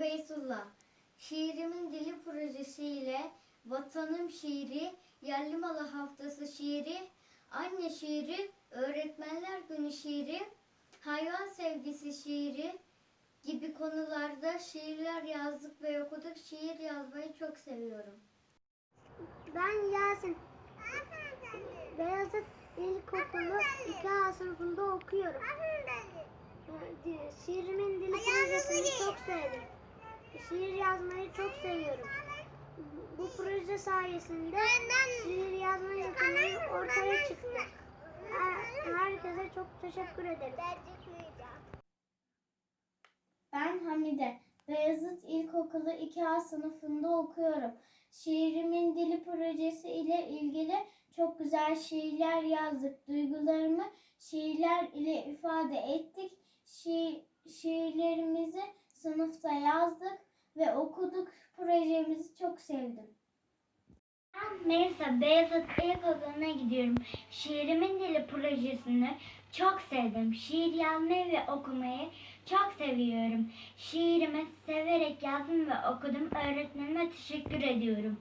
Ben Beytullah. Şiirimin Dili projesiyle Vatanım şiiri, Yerli Malı Haftası şiiri, Anne şiiri, Öğretmenler Günü şiiri, Hayvan sevgisi şiiri gibi konularda şiirler yazdık ve okuduk. Şiir yazmayı çok seviyorum. Ben Yasin. Beyazıt İlkokulu 2A sınıfında okuyorum. Ee, Şiirimin dili projesini çok sevdim. Şiir yazmayı çok seviyorum. Bu proje sayesinde şiir yazma yeteneğim ortaya çıktı. Her- Herkese çok teşekkür ederim. Ben Hamide. Beyazıt İlkokulu 2A sınıfında okuyorum. Şiirimin dili projesi ile ilgili çok güzel şiirler yazdık. Duygularımı şiirler ile ifade ettik. Şi- şiirlerimizi sınıfta yazdık ve okuduk. Projemizi çok sevdim. Ben Melisa Beyazıt İlkokulu'na gidiyorum. Şiirimin Dili projesini çok sevdim. Şiir yazmayı ve okumayı çok seviyorum. Şiirimi severek yazdım ve okudum. Öğretmenime teşekkür ediyorum.